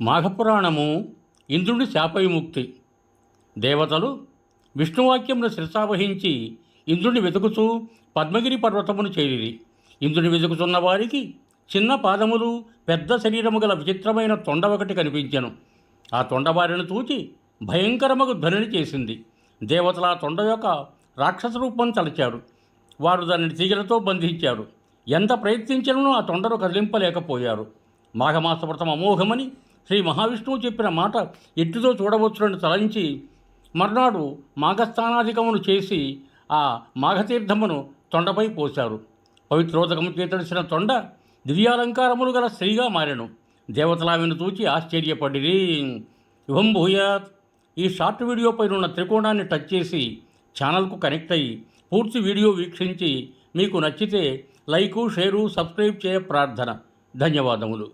మాఘపురాణము ఇంద్రుని శాపవిముక్తి. దేవతలు విష్ణువాక్యమును శిరసావహించి ఇంద్రుని వెతుకుతూ పద్మగిరి పర్వతమును చేరిరి. ఇంద్రుని వెతుకుతున్న వారికి చిన్న పాదములు పెద్ద శరీరము గల విచిత్రమైన తొండ ఒకటి కనిపించెను. ఆ తొండవారిని చూచి భయంకరమగు ధ్వనిని చేసింది. దేవతల ఆ తొండ యొక్క రాక్షస రూపం తలచారు. వారు దానిని తీగలతో బంధించారు. ఎంత ప్రయత్నించినను ఆ తొండను కదిలింపలేకపోయారు. మాఘమాస వ్రతం అమోఘమని శ్రీ మహావిష్ణువు చెప్పిన మాట ఎట్టిదో చూడవచ్చునని తలంచి మర్నాడు మాఘస్థానాధికమును చేసి ఆ మాఘతీర్థమును తొండపై పోశారు. పవిత్రోదకము చేతడిసిన తొండ దివ్యాలంకారములు గల స్త్రీగా మారెను. దేవతలావిను చూచి ఆశ్చర్యపడిరి. ఇవం భూయాత్. ఈ షార్ట్ వీడియో పైనున్న త్రికోణాన్ని టచ్ చేసి ఛానల్కు కనెక్ట్ అయ్యి పూర్తి వీడియో వీక్షించి మీకు నచ్చితే లైకు షేరు సబ్స్క్రైబ్ చేయ ప్రార్థన. ధన్యవాదములు.